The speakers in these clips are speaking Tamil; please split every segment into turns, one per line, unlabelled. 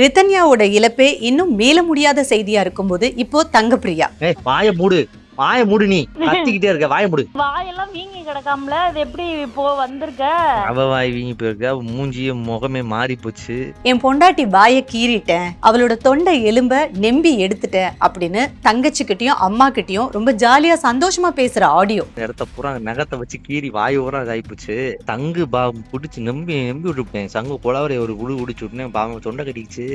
ரிதன்யாவோட இழப்பே இன்னும் மீள முடியாத செய்தியா இருக்கும்போது இப்போ தங்கப்பிரியா.
பாய மூடு. வாய மூடு நீ. கத்திக்கிட்டே இருக்க வாய மூடு.
வாயெல்லாம் வீங்கி கிடக்காமல அது எப்படி இப்போ வந்திருக்க?
அவ வாய் வீங்கி போயிருக்க அவ மூஞ்சியும் முகமே மாறி போச்சு.
என் பொண்டாட்டி வாயை கீறிட்டேன். அவளோட தொண்டை எலும்ப நெம்பி எடுத்துட்டேன் அப்படின்னு தங்கச்சிக்கிட்டயும் அம்மா கிட்டயும் ரொம்ப ஜாலியா சந்தோஷமா பேசுற ஆடியோ
இடத்த பூரா நகத்தை வச்சு கீறி வாய் ஊரா இதாயிப்போச்சு தங்கு பா புடிச்சு நம்பி நம்பி விட்டுவிட்டேன் சங்கு குளவரை ஒரு உடு உடிச்சு விட்டேன் பாவம் தொண்டை கட்டிக்கிச்சு.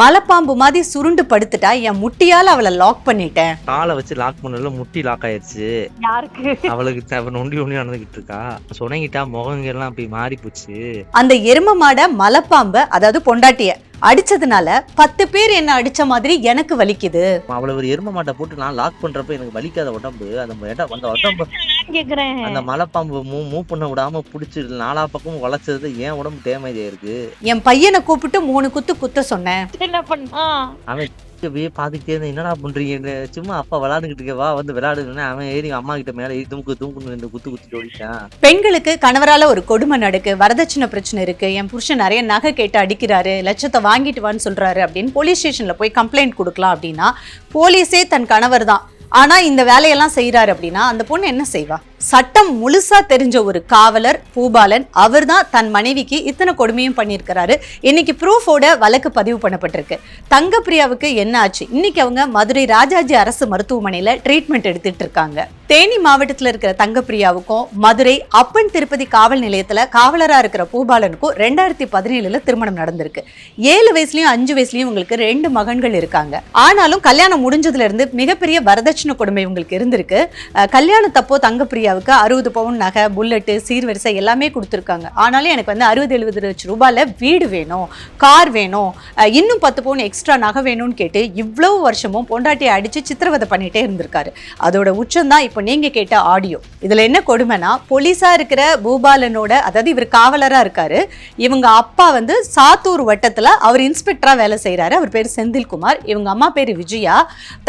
மலைப்பாம்பு மாதிரி சுருண்டு படுத்துட்டா என் முட்டியால அவளை லாக் பண்ணிட்டேன்.
காலை வச்சு லாக் பண்ணல முட்டி லாக் ஆயிருச்சு.
யாருக்கு?
அவளுக்கு த- அவ நொண்டி நொண்டி நடந்துகிட்டு இருக்கா. சொனங்கிட்டா முகங்க எல்லாம் அப்படி மாறி போச்சு
அந்த எரும மாட மலைப்பாம்ப அதாவது பொண்டாட்டிய அடிச்சதுனால பத்து பேர் என்ன அடிச்ச மாதிரி எனக்கு வலிக்குது.
அவளை ஒரு எரும மாட்டை போட்டு நான் லாக் பண்றப்ப எனக்கு வலிக்காத உடம்பு. அந்த இடம் அந்த உடம்பு
நான் கேக்குறேன்.
அந்த மலைப்பாம்பு மூவ் மூவ் பண்ண விடாம புடிச்சு நாலா பக்கமும் வளைச்சது ஏன் உடம்பு டேமேஜ் ஆயிருக்கு.
என் பையனை கூப்பிட்டு மூணு குத்து குத்த சொன்னேன்.
என்ன பண்ணா?
அவன் அப்படியே பார்த்துக்கிட்டே இருந்தேன். என்னடா பண்றீங்க? சும்மா அப்பா விளையாண்டுகிட்டு வா வந்து விளாடுன்னு அவன் ஏறி அம்மா கிட்ட மேல ஏறி தூக்கு தூக்குன்னு இந்த குத்து குத்தி ஓடிட்டான்
பெண்களுக்கு கணவரால ஒரு கொடுமை நடக்கு வரதட்சணை பிரச்சனை இருக்கு என் புருஷன் நிறைய நகை கேட்டு அடிக்கிறாரு லட்சத்தை வாங்கிட்டு வான்னு சொல்றாரு அப்படின்னு போலீஸ் ஸ்டேஷன்ல போய் கம்ப்ளைண்ட் கொடுக்கலாம் அப்படின்னா போலீஸே தன் கணவர் தான். ஆனா இந்த வேலையெல்லாம் செய்கிறாரு அப்படின்னா அந்த பொண்ணு என்ன செய்வா? சட்டம் முழுசா தெரிஞ்ச ஒரு காவலர் பூபாலன் அவர்தான் தன் மனைவிக்கு இத்தனை கொடுமையும் பண்ணியிருக்கிறாரு. இன்னைக்கு ப்ரூஃபோட வழக்கு பதிவு பண்ணப்பட்டிருக்கு. தங்கப்பிரியாவுக்கு என்ன ஆச்சு? இன்னைக்கு அவங்க மதுரை ராஜாஜி அரசு மருத்துவமனையில ட்ரீட்மெண்ட் எடுத்துட்டு இருக்காங்க. தேனி மாவட்டத்தில் இருக்கிற தங்கப்பிரியாவுக்கும் மதுரை அப்பன் திருப்பதி காவல் நிலையத்தில் காவலராக இருக்கிற பூபாலனுக்கும் ரெண்டாயிரத்தி பதினேழுல திருமணம் நடந்திருக்கு. ஏழு வயசுலயும் அஞ்சு வயசுலயும் உங்களுக்கு ரெண்டு மகன்கள் இருக்காங்க. ஆனாலும் கல்யாணம் முடிஞ்சதுல இருந்து மிகப்பெரிய வரதட்சணை கொடுமை உங்களுக்கு இருந்திருக்கு. அஹ் தங்கப்பிரியா தங்கப்பிரியாவுக்கு அறுபது பவுன் நகை புல்லட்டு சீர்வரிசை எல்லாமே கொடுத்துருக்காங்க. ஆனாலும் எனக்கு வந்து அறுபது எழுபது லட்சம் ரூபாயில் வீடு வேணும் கார் வேணும் இன்னும் பத்து பவுன் எக்ஸ்ட்ரா நகை வேணும்னு கேட்டு இவ்வளவு வருஷமும் பொண்டாட்டியை அடிச்சு சித்திரவதை பண்ணிட்டே இருந்திருக்காரு. அதோட உச்சம்தான் இப்போ நீங்க கேட்ட ஆடியோ இதில் என்ன கொடுமைனா போலீஸா இருக்கிற பூபாலனோட அதாவது இவர் காவலராக இருக்காரு. இவங்க அப்பா வந்து சாத்தூர் வட்டத்தில் அவர் இன்ஸ்பெக்டரா வேலை செய்கிறாரு அவர் பேர் செந்தில்குமார். இவங்க அம்மா பேர் விஜயா.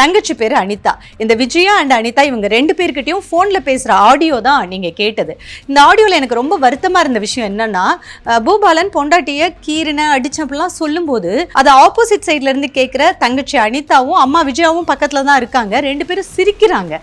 தங்கச்சி பேரு அனிதா. இந்த விஜயா அண்ட் அனிதா இவங்க ரெண்டு பேர்கிட்டயும் போன்ல பேசுற ஆடியோ தான் நீங்கள் கேட்டது. இந்த ஆடியோவில் எனக்கு ரொம்ப வருத்தமாக இருந்த விஷயம் என்னன்னா பூபாலன் பொண்டாட்டியை கீரின அடிச்ச அப்படிலாம் சொல்லும்போது அது ஆப்போசிட் சைட்லேருந்து கேட்குற தங்கச்சி அனிதாவும் அம்மா விஜயாவும் பக்கத்தில் தான் இருக்காங்க. ரெண்டு பேரும் சிரிக்கிறாங்க.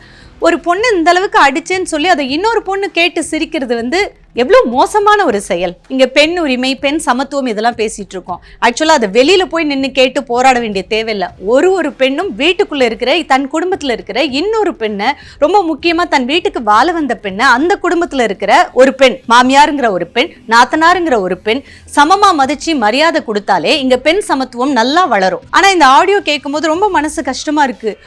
ஒரு பொண்ணு இந்த அளவுக்கு அடிச்சேன்னு சொல்லி அதை இன்னொரு பொண்ணு கேட்டு சிரிக்கிறது வந்து எவ்வளோ மோசமான ஒரு செயல். இங்கே பெண் உரிமை பெண் சமத்துவம் இதெல்லாம் பேசிகிட்டு இருக்கோம். ஆக்சுவலாக அதை வெளியில் போய் நின்று கேட்டு போராட வேண்டிய தேவையில்லை. ஒரு ஒரு பெண்ணும் வீட்டுக்குள்ளே இருக்கிற தன் குடும்பத்தில் இருக்கிற இன்னொரு பெண்ணை ரொம்ப முக்கியமாக தன் வீட்டுக்கு வாழ வந்த பெண்ணை அந்த குடும்பத்தில் இருக்கிற ஒரு பெண் மாமியாருங்கிற ஒரு பெண் நாத்தனாருங்கிற ஒரு பெண் சமமாக மதிச்சு மரியாதை கொடுத்தாலே இங்கே பெண் சமத்துவம் நல்லா வளரும். ஆனால் இந்த ஆடியோ கேட்கும்போது ரொம்ப மனசு கஷ்டமாக இருக்குது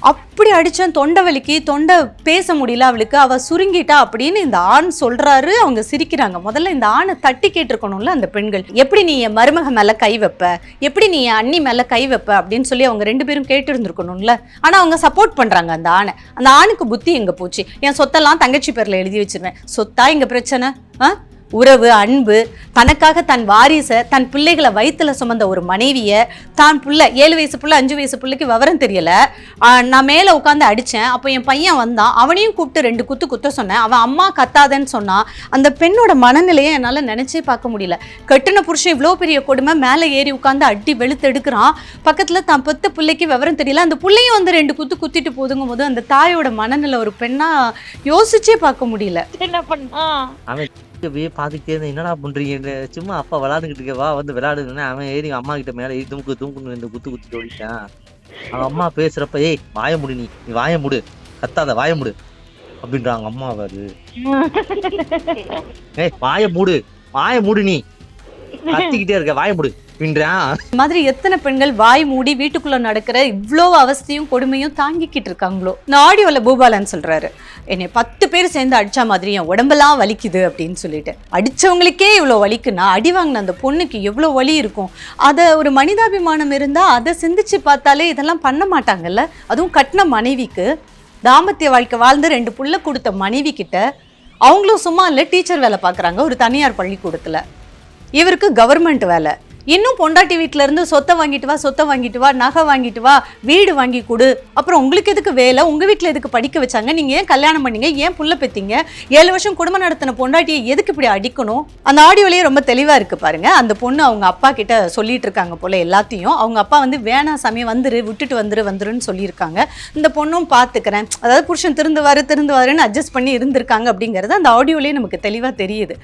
அப்படி அடித்தேன் தொண்டை வலிக்கு தொண்டை பேச முடியல அவளுக்கு. அவள் சுருங்கிட்டா அப்படின்னு இந்த ஆண் சொல்கிறாரு அவங்க சிரிக்கிறாங்க. முதல்ல இந்த ஆணை தட்டி கேட்டிருக்கணும்ல அந்த பெண்கள். எப்படி நீ என் மருமக மேலே கை வைப்ப? எப்படி நீ என் அண்ணி மேலே கை வைப்ப? அப்படின்னு சொல்லி அவங்க ரெண்டு பேரும் கேட்டு இருந்திருக்கணும்ல அவங்க சப்போர்ட் பண்ணுறாங்க அந்த ஆணை. அந்த ஆணுக்கு புத்தி எங்கே போச்சு? என் சொத்தெல்லாம் தங்கச்சி பேரில் எழுதி வச்சிருவேன். சொத்தா எங்கள் பிரச்சனை? ஆ? உறவு அன்பு தனக்காக தன் வாரிசை தன் பிள்ளைகளை வயித்துல சுமந்த ஒரு மனைவியை தான் புள்ள ஏழு வயசு புள்ள அஞ்சு வயசு பிள்ளைக்கு விவரம் தெரியல. நான் மேலே உட்காந்து அடித்தேன் அப்போ என் பையன் வந்தான். அவனையும் கூப்பிட்டு ரெண்டு குத்து குத்த சொன்னேன். அவன் அம்மா கத்தாதன்னு சொன்னான் அந்த பெண்ணோட மனநிலையை என்னால் நினச்சே பார்க்க முடியல. கட்டின புருஷன் இவ்வளோ பெரிய கொடுமை மேலே ஏறி உட்காந்து அடி வெளுத்து எடுக்கிறான். பக்கத்தில் தான் பெத்த பிள்ளைக்கு விவரம் தெரியல. அந்த பிள்ளையும் வந்து ரெண்டு குத்து குத்திட்டு போதுங்கும் போது அந்த தாயோட மனநிலை ஒரு பெண்ணா யோசிச்சே பார்க்க முடியல.
என்ன பண்ணா?
அவன் அப்படியே பாத்துக்கிட்டே இருந்தேன். என்னடா பண்றீங்க? சும்மா அப்பா விளையாண்டுகிட்டு இருக்க வா வந்து விளையாடுன்னு அவன் ஏறி அம்மா கிட்ட மேல ஏறி தூக்கு தூக்குன்னு இந்த குத்து குத்தி ஓடிட்டான் அவன் அம்மா பேசுறப்ப ஏய் வாய முடி நீ. நீ வாய முடு. கத்தாத வாய முடு. அப்படின்றாங்க அம்மா அவரு. ஏய் வாய மூடு. வாய மூடு நீ. கத்திக்கிட்டே இருக்க. வாய மூடு.
மாதிரி எத்தனை பெண்கள் வாய் மூடி வீட்டுக்குள்ள நடக்கிற இவ்வளோ அவஸ்தையும் கொடுமையும் தாங்கிக்கிட்டு இருக்காங்களோ? இந்த ஆடியோல பூபாலன் சொல்றாரு என்னை பத்து பேர் சேர்ந்து அடிச்ச மாதிரி என் உடம்பெல்லாம் வலிக்குது அப்படின்னு சொல்லிட்டு. அடிச்சவங்களுக்கே இவ்வளோ வலிக்குன்னா அடி வாங்கின அந்த பொண்ணுக்கு எவ்வளோ வலி இருக்கும்? அதை ஒரு மனிதாபிமானம் இருந்தா அதை சிந்திச்சு பார்த்தாலே இதெல்லாம் பண்ண மாட்டாங்கல்ல? அதுவும் கட்டின மனைவிக்கு. தாம்பத்திய வாழ்க்கை வாழ்ந்து ரெண்டு புள்ள கொடுத்த மனைவி கிட்ட அவங்களும் சும்மா இல்லை டீச்சர் வேலை பார்க்குறாங்க ஒரு தனியார் பள்ளிக்கூடத்தில். இவருக்கு கவர்மெண்ட் வேலை. இன்னும் பொண்டாட்டி வீட்டிலேருந்து இருந்து சொத்தை வாங்கிட்டு வா சொத்தை வாங்கிட்டு வா நகை வாங்கிட்டு வா வீடு வாங்கி கொடு. அப்புறம் உங்களுக்கு எதுக்கு வேலை? உங்க வீட்டில் எதுக்கு படிக்க வச்சாங்க? நீங்க ஏன் கல்யாணம் பண்ணீங்க? ஏன் புள்ள பெத்தீங்க? ஏழு வருஷம் குடும்பம் நடத்தின பொண்டாட்டியை எதுக்கு இப்படி அடிக்கணும்? அந்த ஆடியோலயே ரொம்ப தெளிவா இருக்கு பாருங்க. அந்த பொண்ணு அவங்க அப்பா கிட்ட சொல்லிட்டு இருக்காங்க போல எல்லாத்தையும். அவங்க அப்பா வந்து வேணாம் சாமி வந்துரு விட்டுட்டு வந்துரு வந்துருன்னு சொல்லியிருக்காங்க. இந்த பொண்ணும் பார்த்துக்கிறேன் அதாவது புருஷன் திருந்துவாரு திருந்துவாருன்னு அட்ஜஸ்ட் பண்ணி இருந்திருக்காங்க அப்படிங்கிறது அந்த ஆடியோலயே நமக்கு தெளிவாக தெரியுது.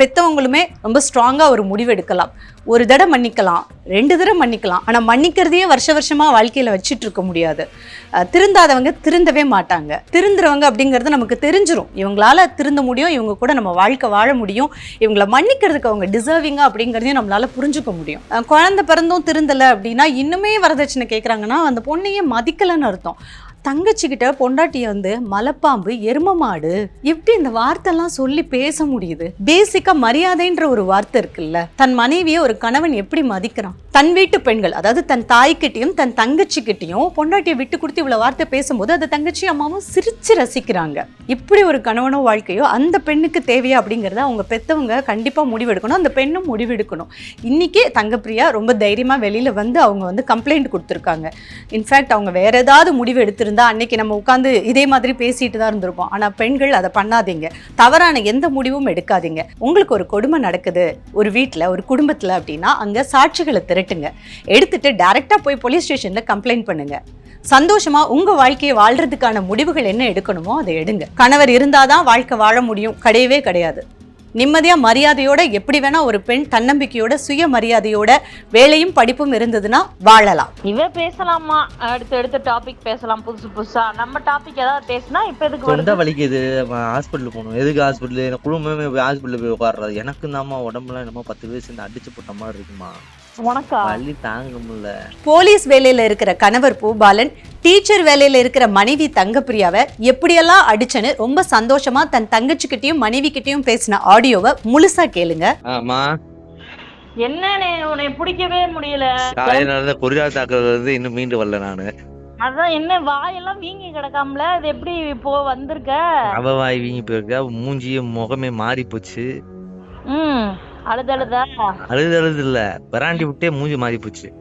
பெத்தவங்களுமே ரொம்ப ஸ்ட்ராங்காக ஒரு முடிவு எடுக்கலாம் ஒரு தடவை மன்னிக்கலாம் ரெண்டு தடவை மன்னிக்கலாம். ஆனால் மன்னிக்கிறதையே வருஷ வருஷமாக வாழ்க்கையில் வச்சுட்டு இருக்க முடியாது. திருந்தாதவங்க திருந்தவே மாட்டாங்க. திருந்துறவங்க அப்படிங்கிறது நமக்கு தெரிஞ்சிடும் இவங்களால திருந்த முடியும் இவங்க கூட நம்ம வாழ்க்கை வாழ முடியும். இவங்கள மன்னிக்கிறதுக்கு அவங்க டிசர்விங்காக அப்படிங்கிறதையும் நம்மளால புரிஞ்சுக்க முடியும். குழந்தை பிறந்தும் திருந்தலை அப்படின்னா இன்னுமே வரதட்சணை கேட்குறாங்கன்னா அந்த பொண்ணையே மதிக்கலைன்னு அர்த்தம். தங்கச்சிக்கிட்ட பொண்டாட்டிய வந்து மலப்பாம்பு எரும மாடு எப்படி இந்த வார்த்தைலாம் சொல்லி பேச முடியுது? பேசிக்கா மரியாதைன்ற ஒரு வார்த்தை இருக்குல்ல? தன் மனைவியை ஒரு கணவன் எப்படி மதிக்கிறான்? தன் வீட்டு பெண்கள் அதாவது தன் தாய்கிட்டையும் தன் தங்கச்சிக்கிட்டையும் பொண்டாட்டியை விட்டு கொடுத்து இவ்வளவு வார்த்தை பேசும்போது அந்த தங்கச்சி அம்மாவும் சிரிச்சு ரசிக்கிறாங்க. இப்படி ஒரு கணவனோ வாழ்க்கையோ அந்த பெண்ணுக்கு தேவையா அப்படிங்கறத அவங்க பெத்தவங்க கண்டிப்பா முடிவெடுக்கணும். அந்த பெண்ணும் முடிவெடுக்கணும். இன்னைக்கே தங்கப்பிரியா ரொம்ப தைரியமா வெளியில வந்து அவங்க வந்து கம்ப்ளைண்ட் கொடுத்துருக்காங்க. இன்ஃபேக்ட் அவங்க வேற ஏதாவது முடிவு எடுத்திருந்தா அன்னைக்கு நம்ம உட்காந்து இதே மாதிரி பேசிட்டு தான் இருந்திருப்போம். ஆனா பெண்கள் அதை பண்ணாதீங்க. தவறான எந்த முடிவும் எடுக்காதீங்க. உங்களுக்கு ஒரு கொடுமை நடக்குது ஒரு வீட்டில் ஒரு குடும்பத்தில் அப்படின்னா அங்க சாட்சிகளை திரட்டுங்க. எடுத்துட்டு டைரக்டா போய் போலீஸ் ஸ்டேஷன்ல கம்ப்ளைண்ட் பண்ணுங்க. சந்தோஷமா உங்க வாழ்க்கையை வாழ்றதுக்கான முடிவுகள் என்ன எடுக்கணுமோ அதை எடுங்க. கணவர் இருந்தாதான் வாழ்க்கை வாழ முடியும். கிடையவே கிடையாது. நிம்மதியா மரியாதையோட எப்படி வேணா ஒரு பெண் தன்னம்பிக்கையோட சுய மரியாதையோட வேலையும் படிப்பும் இருந்ததுன்னா வாழலாம்.
இவ பேசலாமா? அடுத்து அடுத்த டாபிக் பேசலாம் புதுசு புதுசா. நம்ம டாபிக் ஏதாவது பேசினா இப்ப எதுக்கு வருது?
வலிக்குது ஹாஸ்பிட்டல் போகணும். எதுக்கு ஹாஸ்பிட்டல் எனக்கு குடும்பமே போய் ஹாஸ்பிட்டல் போய் உட்காடுறது எனக்கு தாம்மா உடம்புலாம் என்னமோ பத்து வயசு இந்த அடிச்சு போட்ட மாதிரி இருக்குமா?
உனக்கா
வலி தாங்க முடியல
போலீஸ் வேலையில இருக்கிற கணவர் பூபாலன் டீச்சர் வேலையில இருக்கிற மனைவி தங்கப்பிரியாவை எப்படியெல்லாம் அடிச்சேன்னு ரொம்ப சந்தோஷமா தன் தங்கச்சிக்கிட்டயும் மனைவி கிட்டயும் பேசின ஆடியோவை முழுசா கேளுங்க.
ஆமா.
என்னன்னு உன்னை பிடிக்கவே முடியல.
காலையில நடந்த கொரியா இருந்து இன்னும் மீண்டு வரல நானு.
அதான் என்ன வாயெல்லாம் வீங்கி கிடக்காமல? அது எப்படி இப்போ வந்திருக்க?
அவ வாய் வீங்கி போயிருக்கா மூஞ்சியும் முகமே மாறி போச்சு
ம். அழுது
அழுதா? அழுது இல்ல. பிராண்டி விட்டே மூஞ்சி மாறி போச்சு.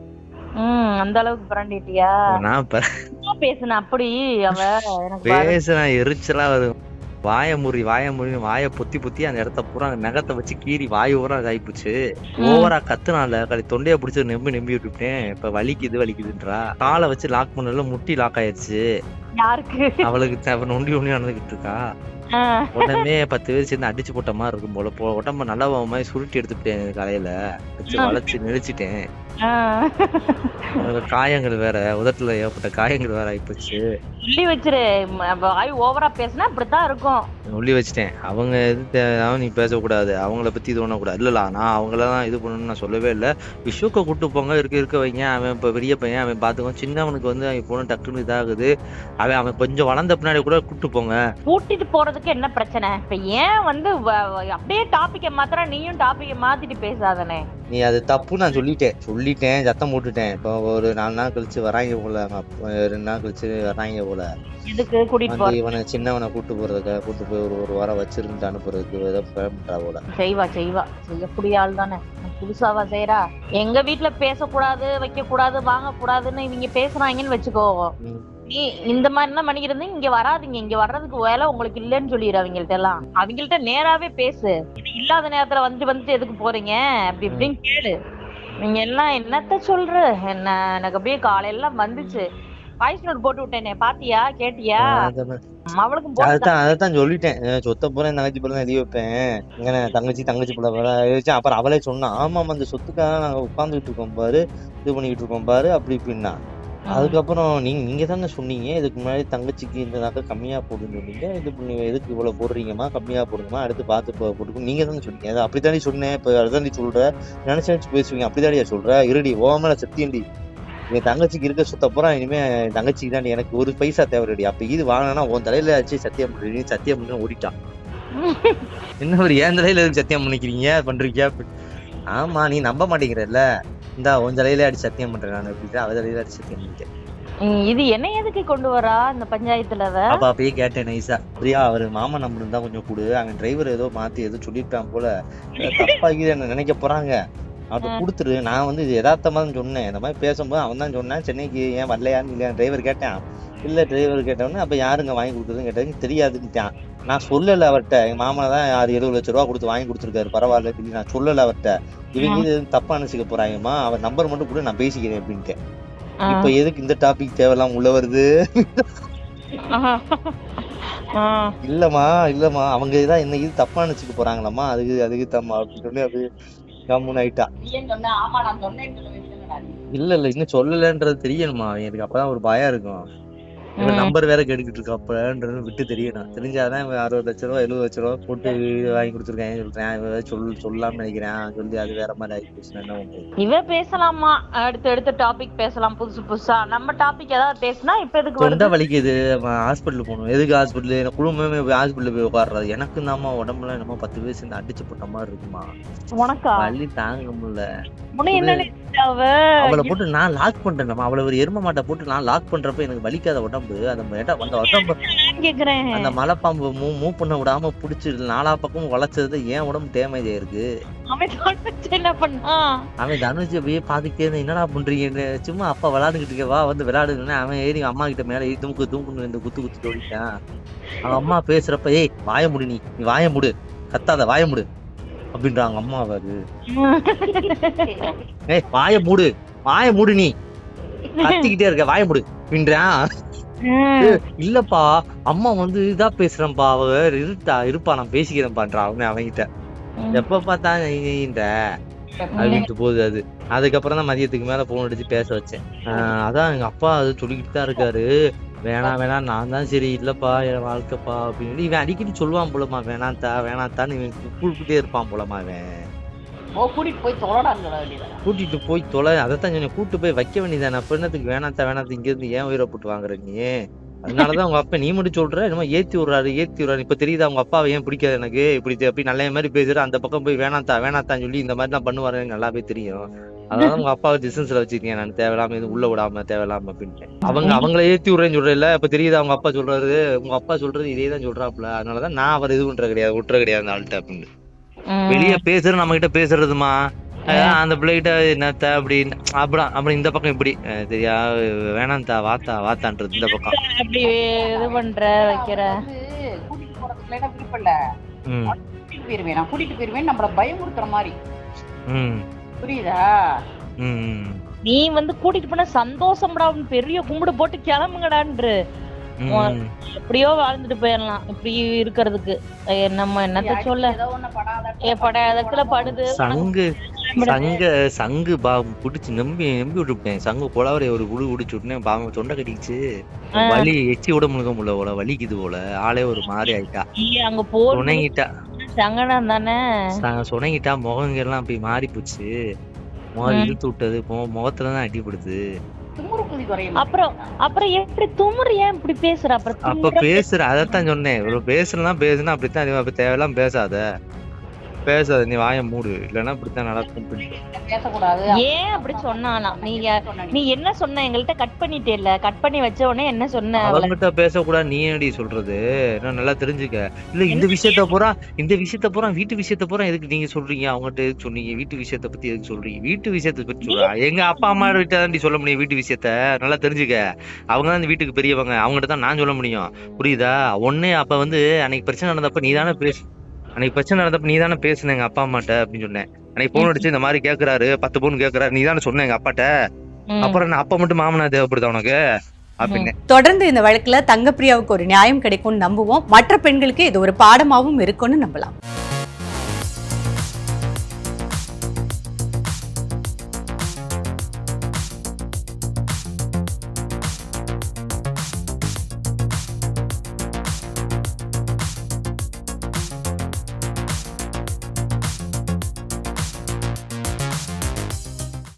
ம் அந்த அளவுக்கு பிராண்டிட்டியா?
நான்
பேசுன அப்படி அவ.
பேசுனா எரிச்சலா வரும். வாய முறி வாய முறி வாய பொத்தி பொத்தி அந்த இடத்த பூரா நகத்தை வச்சு கீறி வாய் ஊரா ஆயிப்போச்சு ஓவரா கத்துனால கடி தொண்டைய பிடிச்சி நெம்பி நெம்பி விட்டுட்டேன் இப்ப வலிக்குது வலிக்குதுன்றா. காலை வச்சு லாக் பண்ணல முட்டி லாக் ஆயிருச்சு.
யாருக்கு?
அவளுக்கு த- அவ நொண்டி நொண்டி நடந்துகிட்டு இருக்கா. உடனே பத்து பேர் சேர்ந்து அடிச்சு போட்ட மாதிரி இருக்கும் போல. போ உடம்ப நல்லா மாதிரி சுருட்டி எடுத்துட்டேன் காலையில வச்சு வளைச்சு நெளிச்சிட்டேன் காயங்கள் வேற உதட்டுல ஏற்பட்ட காயங்கள் வேற ஆயிப்போச்சு
சொல்லி வச்சிரு. வாய் ஓவரா பேசினா இப்படித்தான் இருக்கும்.
உள்ளி வச்சிட்டேன். அவங்க எது நீ பேசக்கூடாது. அவங்கள பத்தி இது பண்ணக்கூடாது. இல்லல நான் அவங்களதான் இது பண்ணணும்னு நான் சொல்லவே இல்லை. விஷ்ணுக்க கூட்டு போங்க இருக்க இருக்க வைங்க. அவன் இப்ப பெரிய பையன் அவன் பாத்துக்கோ சின்னவனுக்கு வந்து அவன் பொண்ணு டக்குன்னு இதாகுது. அவன் அவன் கொஞ்சம் வளர்ந்த பின்னாடி கூட கூட்டு போங்க.
கூட்டிட்டு போறதுக்கு என்ன பிரச்சனை? இப்ப ஏன் வந்து அப்படியே டாபிக்க மாத்திர நீயும் டாபிக்க மாத்திட்டு பேசாதனே.
நீ அது தப்பு நான் சொல்லிட்டேன். சொல்லிட்டேன் சத்தம் போட்டுட்டேன். இப்போ ஒரு நாலு நாள் கழிச்சு வராங்க போல ரெண்டு நாள் கழிச்சு வராங்க போல.
எதுக்கு கூட்டிட்டு
இவனை சின்னவனை கூட்டு போறதுக்காக கூட்டு போய் ஒரு ஒரு வாரம் வச்சிருந்து அனுப்புறதுக்கு ஏதோ பண்றா போல.
செய்வா செய்வா. செய்யக்கூடிய ஆள் தானே. புதுசாவா செய்யறா எங்க வீட்டுல பேசக்கூடாது வைக்க கூடாது வாங்க கூடாதுன்னு இவங்க பேசுறாங்கன்னு வச்சுக்கோ. நீ இந்த மாதிரி எல்லாம் பண்ணிக்கிறது இங்க வராதீங்க. இங்க வர்றதுக்கு வேலை உங்களுக்கு இல்லைன்னு சொல்லிடு அவங்கள்ட்ட எல்லாம் அவங்கள்ட்ட நேராவே பேசு. இது இல்லாத நேரத்துல வந்துட்டு வந்துட்டு எதுக்கு போறீங்க? அப்படி இப்படின்னு கேளு. நீங்க எல்லாம் என்னத்த சொல்ற? என்ன எனக்கு அப்படியே காலையில வந்துச்சு. வாய்ஸ் நோட் போட்டு விட்டேனே பாத்தியா? கேட்டியா? அவளுக்கும்
அதான் அதான் சொல்லிட்டேன். சொத்தை பூரா என் தங்கச்சி பூரா எழுதி வைப்பேன். இங்கே தங்கச்சி தங்கச்சி பிள்ளை வச்சேன் அப்புறம் அவளே சொன்னா ஆமாம் அந்த சொத்துக்காக நாங்க உட்காந்துக்கிட்டு இருக்கோம் பாரு இது பண்ணிக்கிட்டு இருக்கோம் பாரு அப்படி இப்படின்னா. அதுக்கப்புறம் நீங்க நீங்க தானே சொன்னீங்க இதுக்கு முன்னாடி தங்கச்சிக்கு இந்த நகை கம்மியா போடுன்னு சொன்னீங்க இது பண்ணி எதுக்கு இவ்வளவு போடுறீங்கம்மா கம்மியா போடுங்கம்மா அடுத்து பார்த்து போ- போட்டுக்கணும் நீங்க தானே சொன்னீங்க. அது அப்படித்தானே சொன்னேன். இப்போ அதுதான் நீ சொல்ற? நினைச்சு நினைச்சு பேசுவீங்க. அப்படிதானே சொல்ற? இருடி ஓ மேல சத்தியண்டி என் தங்கச்சிக்கு இருக்க சுத்த பூரா இனிமே தங்கச்சிக்கு தான் எனக்கு ஒரு பைசா தேவைடி அப்ப இது வாங்கினா உன் தலையில வச்சு சத்தியம் பண்ணுறீங்க சத்தியம் பண்ணி ஓடிட்டான் என்ன ஒரு ஏன் தலையில சத்தியம் பண்ணிக்கிறீங்க? பண்றீங்க. ஆமா நீ நம்ப மாட்டேங்கிறல்ல. இந்தா உன் தலையில அடி சத்தியம் பண்றேன் நான் அப்படின்ட்டு அவ தலையில அடி சத்தியம் பண்ணிட்டேன்.
இது என்ன எதுக்கு கொண்டு வரா இந்த பஞ்சாயத்துல?
அப்ப அப்பயே கேட்டேன் நைஸா பிரியா அவரு மாமா நம்பர் இருந்தா கொஞ்சம் கொடு. அவன் டிரைவர் ஏதோ மாத்தி ஏதோ சொல்லிட்டான் போல. தப்பா என்ன நினைக்க போறாங்க? அவர்கிட்ட. கொடுத்துரு. நான் வந்து இது யதார்த்தமா தான் சொன்னேன். இந்த மாதிரி பேசும்போது அவன் தான் சொன்னான். சென்னைக்கு ஏன் வரலையான்னு இல்லையா டிரைவர் கேட்டேன். இல்ல டிரைவர் கேட்டவொடனே அப்ப யாருங்க வாங்கி கொடுக்குறதுன்னு கேட்டதுக்கு தெரியாதுன்னுட்டான். நான் சொல்லல அவர்கிட்ட எங்க மாமா தான் ஆறு எழுபது லட்ச ரூபா கொடுத்து வாங்கி கொடுத்துருக்காரு. பரவாயில்ல சொல்லி நான் சொல்லல அவர்கிட்ட இவங்க இது எதுவும் தப்பா நினைச்சுக்க போறாங்கம்மா. அவர் நம்பர் மட்டும் கூட நான் பேசிக்கிறேன் அப்படின்ட்டு. இப்ப எதுக்கு இந்த டாபிக் தேவையில்லாம உள்ள வருது. இல்லம்மா இல்லம்மா. அவங்க இதான் என்ன இது தப்பா நினைச்சுக்க போறாங்களாம்மா. அதுக்கு அதுக்கு தம்மா அப்படின்னு சொல்லி அது கம்முன்னு ஆயிட்டா. இல்ல இல்ல இன்னும் சொல்லலன்றது தெரியணுமா? எனக்கு அப்பதான் ஒரு பயம் இருக்கும். இவன். நம்பர் வேற கேட்டுக்கிட்டு இருக்காப்பன்றது விட்டு தெரியணும் தெரிஞ்சாதான் இவன் அறுபது லட்ச ரூபா எழுபது லட்ச ரூபா போட்டு வாங்கி கொடுத்துருக்கேன். சொல்றேன்? சொல் சொல்லலாம்னு நினைக்கிறேன். சொல்லி அது வேற மாதிரி ஆகி போச்சுன்னா என்ன பண்றது
இவ பேசலாமா? அடுத்து அடுத்த டாபிக் பேசலாம் புதுசு புதுசா. நம்ம டாபிக் ஏதாவது பேசினா இப்ப எதுக்கு
தொண்டை வலிக்குது ஹாஸ்பிட்டல் போகணும். எதுக்கு ஹாஸ்பிட்டல் எனக்கு குடும்பமே போய் ஹாஸ்பிட்டல் போய் உட்காடுறது எனக்கு தாம்மா உடம்புல என்னமோ பத்து வயசு இந்த அடிச்சு போட்ட மாதிரி இருக்குமா?
உனக்கா?
வலி தாங்க முடியல. அவளை போட்டு நான் லாக் பண்றேன் அவளை ஒரு எரும மாட்டை போட்டு நான் லாக் பண்றப்ப எனக்கு வலிக்காத உடம்பு அந்த இடம் அந்த உடம்பு அந்த மலைப்பாம்பு மூவ் மூவ் பண்ண விடாம புடிச்சு நாலா பக்கமும் வளைச்சது ஏன் உடம்பு டேமேஜ் ஆயிருக்கு?
அவன்
தனுஷ் அப்படியே பாத்துக்கிட்டே இருந்தா என்னடா பண்றீங்கன்னு சும்மா அப்பா விளையாண்டுக்கிட்டு இருக்க வா வந்து விளையாடுன்னு அவன் ஏறி அம்மா கிட்ட மேல ஏறி துமுக்கு துமுக்குன்னு இந்த குத்து குத்து ஓடிட்டான் அவன் அம்மா பேசுறப்ப ஏய் வாய முடி நீ நீ வாய முடு கத்தாத வாய முடு அப்படின்றாங்க அம்மா அவரு. ஏய் வாய மூடு வாய மூடு நீ கத்திக்கிட்டே இருக்க வாய மூடு அப்படின்றான்.
ம்.
இல்லப்பா அம்மா வந்து இதா பேசுறேன்ப்பா அவ இருட்டா இருப்பா நான் பேசிக்கிறேன்பான்றா அவன் அவன்கிட்ட. எப்ப பார்த்தா இந்த அப்படின்ட்டு போகுது அது. அதுக்கப்புறம் தான் மதியத்துக்கு மேல போன் அடிச்சு பேச வச்சேன். ஆஹ் அதான் எங்க அப்பா அது சொல்லிக்கிட்டு தான் இருக்காரு. வேணாம் வேணாம் நான் தான் சரி இல்லப்பா என் வாழ்க்கைப்பா அப்படின்னு இவன் அடிக்கடி சொல்லுவான் போலமா வேணாத்தா வேணாத்தான்னு இவன் கூப்பிட்டுட்டே இருப்பான் போலமா அவன்.
கூட்டிட்டு போய் தொலைடான்னு சொல்ல
கூட்டிட்டு போய் தொலை அதைத்தான் சொன்னேன். கூட்டு போய் வைக்க வேண்டியதானே அப்ப என்னத்துக்கு வேணாத்தா வேணாத்த இங்க இருந்து ஏன் உயிரை போட்டு வாங்குற நீ? அதனாலதான் உங்க அப்பா நீ மட்டும் சொல்ற என்னமோ ஏத்தி விடுறாரு ஏத்தி விடுறாரு. இப்ப தெரியுதா உங்க அப்பாவை ஏன் பிடிக்காது எனக்கு? இப்படி அப்படி நல்ல மாதிரி பேசுற அந்த பக்கம் போய் வேணாத்தா வேணாத்தான் சொல்லி இந்த மாதிரி நான் பண்ணுவாரு. எனக்கு நல்லாவே தெரியும். அதனால உங்க அப்பாவை டிஸ்டன்ஸ்ல வச்சிருக்கேன் நான் தேவையில்லாம எதுவும் உள்ள விடாம தேவையில்லாம அப்படின்ட்டு. அவங்க அவங்கள ஏத்தி விடுறேன்னு சொல்றேன்ல இப்ப தெரியுதா உங்க அப்பா சொல்றாரு? உங்க அப்பா சொல்றது இதே தான் சொல்றாப்புல. அதனாலதான் நான் அவர் இது பண்ற கிடையாது விட்டுற கிடையாது அந்த ஆள்கிட்ட அப்படின்னு. வெளிய பேசுற நம்ம கிட்ட பேசுறதுமா அந்த பிள்ளைகிட்ட என்னத்த அப்படின்னு அப்படின் அப்புறம் இந்த பக்கம் இப்படி. அஹ் சரியா வேணாம்தா வாத்தா வாத்தான்றது இந்த பக்கம்.
அப்படி இது பண்ற வைக்கிற?
கூட்டிட்டு போயிருவேன் நான் கூட்டிட்டு போயிருவேன் நம்மள பயமுறுத்துற மாதிரி.
ம்.
புரியுதா?
நீ வந்து கூட்டிட்டு போன சந்தோஷம்டா பெரிய கும்பிடு போட்டு கிளம்புங்கடான்று. எப்படியோ வாழ்ந்துட்டு போயிடலாம் இப்படி இருக்கிறதுக்கு. நம்ம என்னத்த சொல்ல?
ஒண்ணு படாத
ஏ படாதத்துல படுது.
சங்கு சங்க சங்கு பா புடிச்சு நம்பி நம்பி விட்டுட்டேன் சங்கு குளவரை ஒரு குடு குடிச்சு விட்டேன் பாவம் தொண்டை கட்டிக்கிச்சு.
ஆ.
வலி எச்சி விட முழுக முடியல போல வலிக்குது போல. ஆளே ஒரு மாதிரி ஆயிட்டா.
அங்க போன
சுணங்கிட்டா.
சங்கடம் தானே?
சுணங்கிட்டா முகங்க எல்லாம் அப்படி மாறி போச்சு முகம் இழுத்து விட்டது முகத்துல தான் அடிபடுது.
அப்புறம் அப்புறம் எப்படி துமுறு ஏன் இப்படி பேசுற? அப்புறம்
அப்ப பேசுற அதத்தான் சொன்னேன். இவ்வளவு பேசுனா பேசுனா அப்படித்தான் அப்ப தேவையெல்லாம் பேசாத. பேசாத நீ வாயை மூடு. இல்லைன்னா இப்படித்தான் நடக்கும்.
பேசக்கூடாது.
ஏன் அப்படி சொன்னாலாம் நீங்க
சொன்ன
நீ என்ன சொன்ன? எங்கள்கிட்ட கட் பண்ணிட்டே இல்ல. கட் பண்ணி வச்ச உடனே என்ன சொன்ன?
அவங்கிட்ட பேசக்கூடாது நீ என்னடி சொல்றது? நான் நல்லா தெரிஞ்சுக்க. இல்ல இந்த விஷயத்த பூரா இந்த விஷயத்த பூரா வீட்டு விஷயத்த பூரா எதுக்கு நீங்க சொல்றீங்க? அவங்ககிட்ட எதுக்கு சொன்னீங்க? வீட்டு விஷயத்த பத்தி எதுக்கு சொல்றீங்க? வீட்டு விஷயத்த பத்தி சொல்றா. எங்க அப்பா அம்மா கிட்ட தாண்டி சொல்ல முடியும் வீட்டு விஷயத்த. நல்லா தெரிஞ்சுக்க. அவங்க தான் இந்த வீட்டுக்கு பெரியவங்க. அவங்ககிட்ட தான் நான் சொல்ல முடியும். புரியுதா? ஒண்ணு அப்ப வந்து அன்னைக்கு பிரச்சனை நடந்தப்ப நீ தானே பேசு அன்னைக்கு பிரச்சனை நடந்தப்ப நீ தானே பேசுன எங்க அப்பா அம்மாட்ட அப்படின்னு சொன்னேன். அன்னைக்கு போன் அடிச்சு இந்த மாதிரி கேக்குறாரு பத்து பவுன் கேக்குறாரு நீ தானே சொன்ன எங்க அப்பாட்ட. அப்புறம் என்ன அப்பா மட்டும் மாமனா தேவைப்படுதா உனக்கு? அப்படின்னு.
தொடர்ந்து இந்த வழக்குல தங்கப்பிரியாவுக்கு ஒரு நியாயம் கிடைக்கும்னு நம்புவோம். மற்ற பெண்களுக்கு இது ஒரு பாடமாவும் இருக்கும்னு நம்பலாம்.